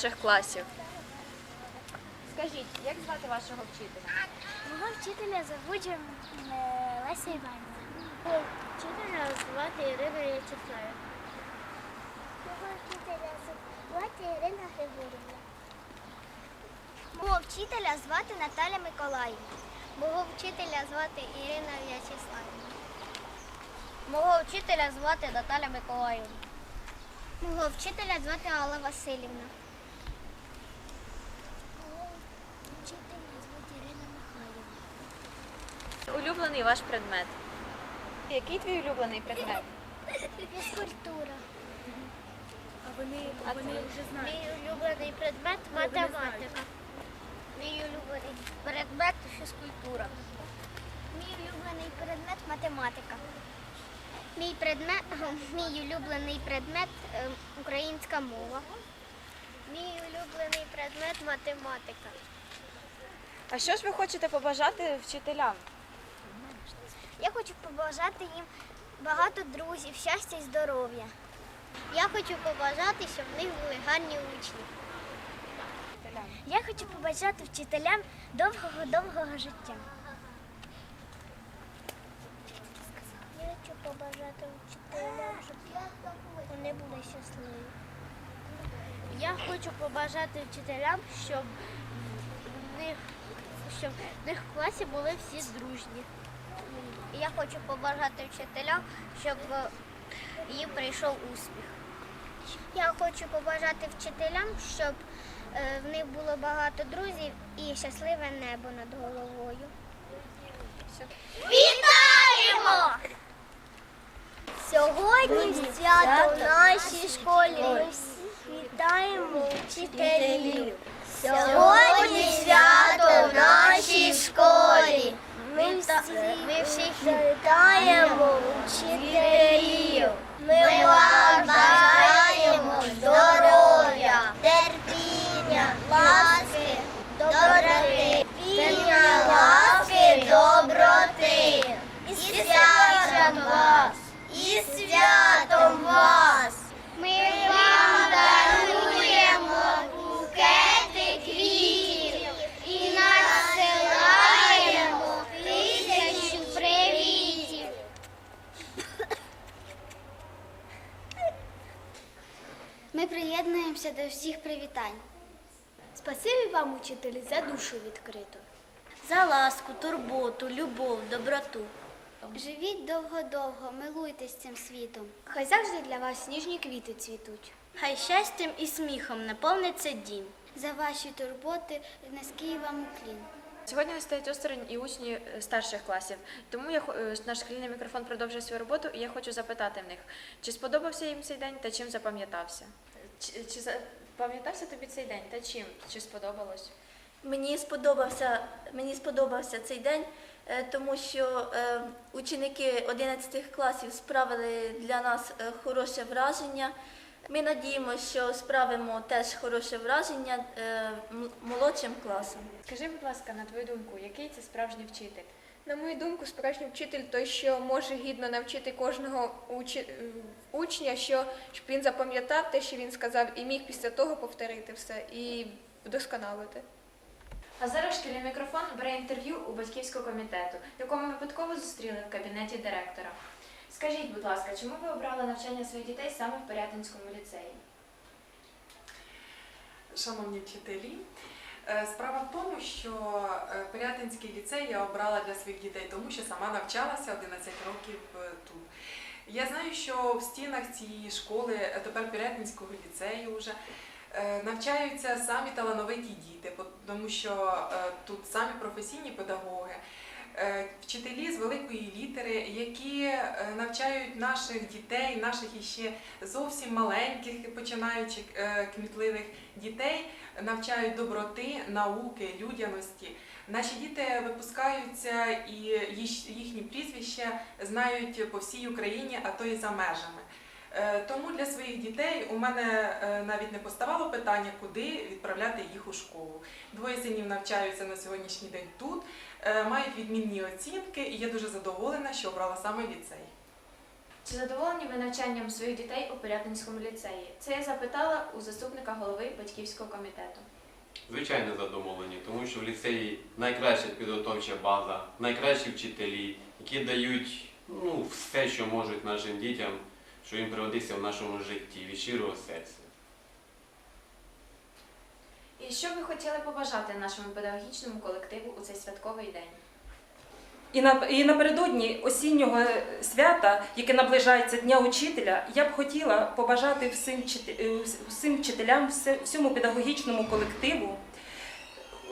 молодших класів. Скажіть, як звати вашого вчителя? Мого вчителя звуть е, Леся Іванівна. Мого вчителя звати Ірина В'ячеславівна. Мого вчителя звати Ірина Григорівна. Мого вчителя звати Наталя Миколаївна. Мого вчителя звати Ірина В'ячеславівна. Мого вчителя звати Наталя Миколаївна. Мого вчителя звати Алла Васильівна. Мого вчителя звати Ірина Михайлівна. Улюблений ваш предмет. Який твій улюблений предмет? Фізкультура. А вони, А вони вже знають. Мій улюблений предмет вони математика. Мій улюблений предмет фізкультура. Мій улюблений предмет математика. Мій предмет, мій улюблений предмет е, українська мова. Мій улюблений предмет математика. А що ж ви хочете побажати вчителям? Я хочу побажати їм багато друзів, щастя і здоров'я. Я хочу побажати, щоб в них були гарні учні. Я хочу побажати вчителям довгого-довгого життя. Я хочу побажати вчителям, щоб вони були щасливі. Я хочу побажати вчителям, щоб в них, щоб в них в класі були всі дружні. Я хочу побажати вчителям, щоб е, їм прийшов успіх. Я хочу побажати вчителям, щоб е, в них було багато друзів і щасливе небо над головою. Вітаємо! Сьогодні свято в нашій школі. Ми вітаємо вчителів. Сьогодні свято в нашій школі. Ми всіх, ми всіх вітаємо вчителів. Ми вам бажаємо здоров'я, терпіння, ласки, доброти, терпіння, ласки, доброти. І святом вас, і святом вас. Ми вам даруємо букети квітів і насилаємо тисячу привітів. Ми приєднуємося до всіх привітань. Спасибі вам, учителі, за душу відкриту. За ласку, турботу, любов, доброту. Живіть довго-довго, милуйтесь цим світом. Хай завжди для вас сніжні квіти цвітуть. Хай щастям і сміхом наповниться дім. За ваші турботи низький вам уклін. Сьогодні не стоять осторонь і учні е, старших класів. Тому я е, наш шкільний мікрофон продовжує свою роботу, і я хочу запитати в них, чи сподобався їм цей день та чим запам'ятався? Чи, чи запам'ятався тобі цей день та чим? Чи сподобалось? Мені сподобався, мені сподобався цей день, е, тому що е, ученики 11 класів справили для нас е, хороше враження. Ми надіємося, що справимо теж хороше враження е, м- молодшим класом. Скажи, будь ласка, на твою думку, який це справжній вчитель? На мою думку, справжній вчитель той, що може гідно навчити кожного учі- учня, що щоб він запам'ятав те, що він сказав, і міг після того повторити все і вдосконалити. А зараз шкільний мікрофон бере інтерв'ю у батьківського комітету, якого ми випадково зустріли в кабінеті директора. Скажіть, будь ласка, чому ви обрали навчання своїх дітей саме в Порятинському ліцеї? Шановні вчителі, справа в тому, що е, Пирятинський ліцей я обрала для своїх дітей, тому що сама навчалася 11 років е, тут. Я знаю, що в стінах цієї школи, е, тепер Пирятинського ліцею вже е, навчаються самі талановиті діти, тому що е, тут самі професійні педагоги. Е, Вчителі з великої літери, які е, навчають наших дітей, наших іще зовсім маленьких, починаючи е, кмітливих дітей навчають доброти, науки, людяності. Наші діти випускаються і їхні прізвища знають по всій Україні, а то і за межами. Е, Тому для своїх дітей у мене е, навіть не поставало питання, куди відправляти їх у школу. Двоє синів навчаються на сьогоднішній день тут, е, мають відмінні оцінки, і я дуже задоволена, що обрала саме ліцей. Чи задоволені ви навчанням своїх дітей у Пирятинському ліцеї? Це я запитала у заступника голови батьківського комітету. Звичайно, задоволені, тому що в ліцеї найкраща підготовча база, найкращі вчителі, які дають ну, все, що можуть нашим дітям, що їм пригодиться в нашому житті від щирого серця. І що ви хотіли побажати нашому педагогічному колективу у цей святковий день? І, на, і напередодні осіннього свята, яке наближається Дня учителя, я б хотіла побажати всім, е, всім вчителям, всьому педагогічному колективу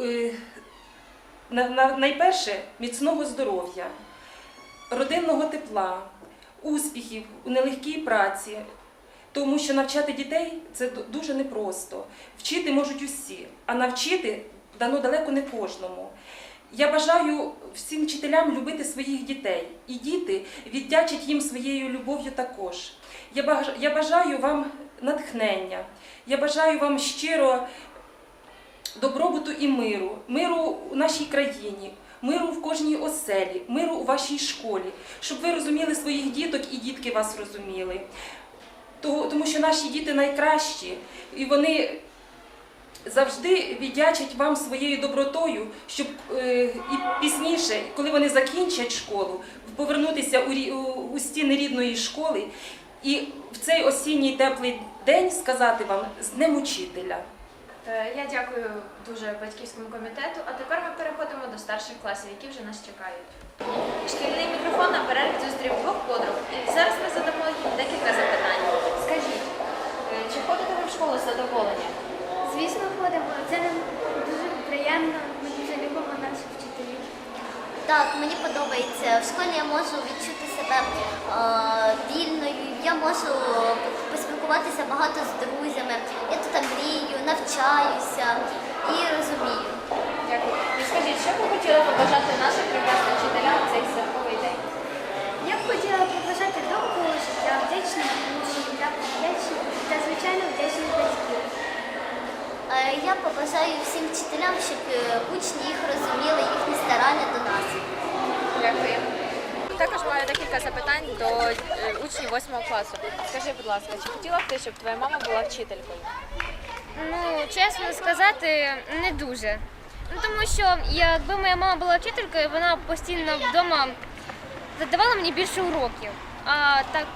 е, на, на, найперше міцного здоров'я, родинного тепла, успіхів у нелегкій праці, тому що навчати дітей це дуже непросто. Вчити можуть усі, а навчити дано далеко не кожному. Я бажаю всім вчителям любити своїх дітей, і діти віддячать їм своєю любов'ю також. Я бажаю вам натхнення, я бажаю вам щиро добробуту і миру, миру у нашій країні, миру в кожній оселі, миру у вашій школі, щоб ви розуміли своїх діток і дітки вас розуміли. Тому що наші діти найкращі, і вони завжди віддячать вам своєю добротою, щоб е, і пізніше, коли вони закінчать школу, повернутися у, стіни рідної школи і в цей осінній теплий день сказати вам з Днем Учителя. Е, Я дякую дуже батьківському комітету, а тепер ми переходимо до старших класів, які вже нас чекають. Шкільний мікрофон на перерві зустрів двох подруг, і зараз ми задамо їм декілька запитань. Скажіть, е, чи ходите ви в школу з задоволенням? Звісно, ходимо. Це нам дуже приємно. Ми дуже любимо наших вчителів. Так, мені подобається. В школі я можу відчути себе е, вільною, я можу поспілкуватися багато з друзями. Навчаюся і розумію. Дякую. Скажіть, що б ви хотіли побажати нашим прекрасним вчителям цей святковий день? Я б хотіла побажати довгого життя, вдячних учнів та вдячних та звичайно вдячних батьків. Е, я побажаю всім вчителям, щоб е, учні їх розуміли, їхні старання до нас. Дякую. Також маю декілька запитань до е, учнів 8 класу. Скажи, будь ласка, чи хотіла б ти, щоб твоя мама була вчителькою? Ну, чесно сказати, не дуже. Ну, тому що якби моя мама була вчителькою, вона постійно вдома задавала мені більше уроків. А так,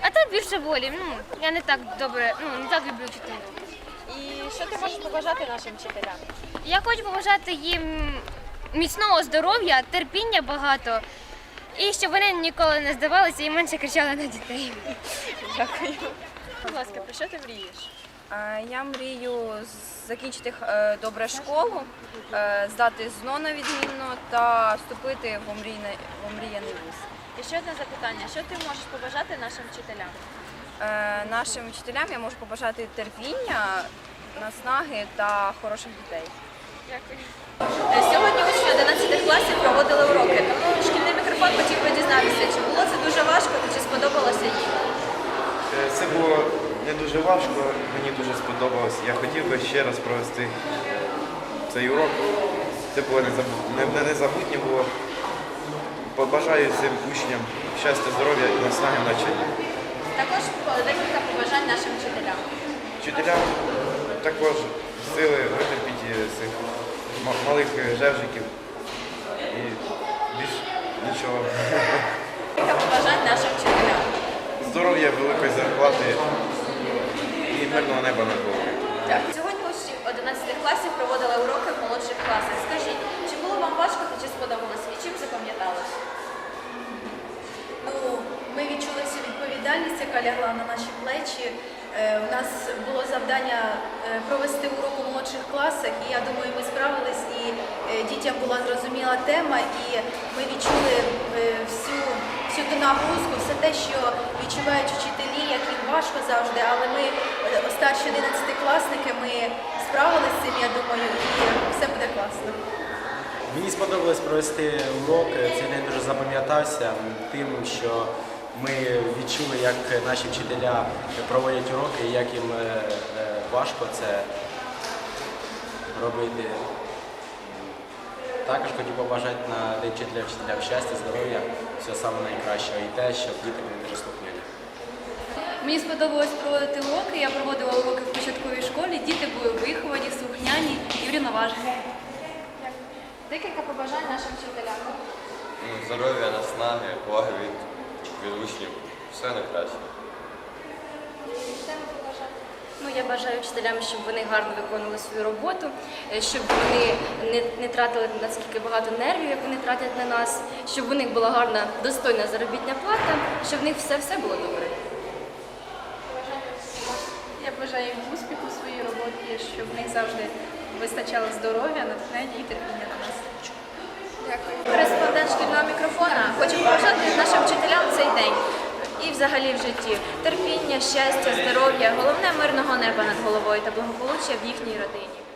а так більше волі. Ну, я не так добре, ну не так люблю вчити. І що ти можеш побажати нашим вчителям? Я хочу побажати їм міцного здоров'я, терпіння багато. І щоб вони ніколи не здавалися і менше кричали на дітей. Дякую. Будь ласка, про що ти мрієш? Я мрію закінчити е, добре школу, е, здати ЗНО на відмінно та вступити в омріяний вуз. І ще одне запитання: що ти можеш побажати нашим вчителям? Е, Нашим вчителям я можу побажати терпіння, наснаги та хороших дітей. Дякую. Сьогодні учні 11 класів проводили уроки, тому шкільний мікрофон хотів би дізнатися, чи було це дуже важко та чи сподобалося їм. Це було не дуже важко, мені дуже сподобалось. Я хотів би ще раз провести цей урок. Це було незабу- не- не незабутнє було. Побажаю цим учням щастя, здоров'я і наснаги в навчанні. Також декілька побажань нашим вчителям. Вчителям також сили витерпіти цих малих жевжиків і більш нічого. Декілька побажань нашим вчителям. Здоров'я, великої зарплати мирного неба над головою. Сьогодні учні 11 класів проводили уроки в молодших класах. Скажіть, чи було вам важко та чи сподобалося і чим запам'яталось? Ну, ми відчули всю відповідальність, яка лягла на наші плечі. Е, У нас було завдання е, провести урок у молодших класах, і я думаю, ми справились, і е, дітям була зрозуміла тема, і ми відчули всю, всю ту нагрузку, все те, що відчувають вчителі, як їм важко завжди, але ми, старші 11-класники, ми справились з цим, я думаю, і все буде класно. Мені сподобалось провести урок. Цей день дуже запам'ятався тим, що ми відчули, як наші вчителя проводять уроки, і як їм е, е, важко це робити. Також хотів побажати на День вчителя вчителям щастя, здоров'я, всього самого найкращого і те, щоб діти були дуже слухняні. Мені сподобалось проводити уроки. Я проводила уроки в початковій школі. Діти були виховані, слухняні і врівноважені. Декілька побажань нашим вчителям. Ну, здоров'я, наснаги, поваги від, від учнів. Все найкраще. Ну, я бажаю вчителям, щоб вони гарно виконували свою роботу, е, щоб вони не, не тратили наскільки багато нервів, як вони тратять на нас, щоб у них була гарна, достойна заробітня плата, щоб в них все-все було добре. Я бажаю їм успіху в своїй роботі, щоб в них завжди вистачало здоров'я, натхнення і терпіння на нас. Кореспондент шкільного мікрофона. Хочу побажати нашим вчителям цей день і взагалі в житті терпіння, щастя, здоров'я, головне мирного неба над головою та благополуччя в їхній родині.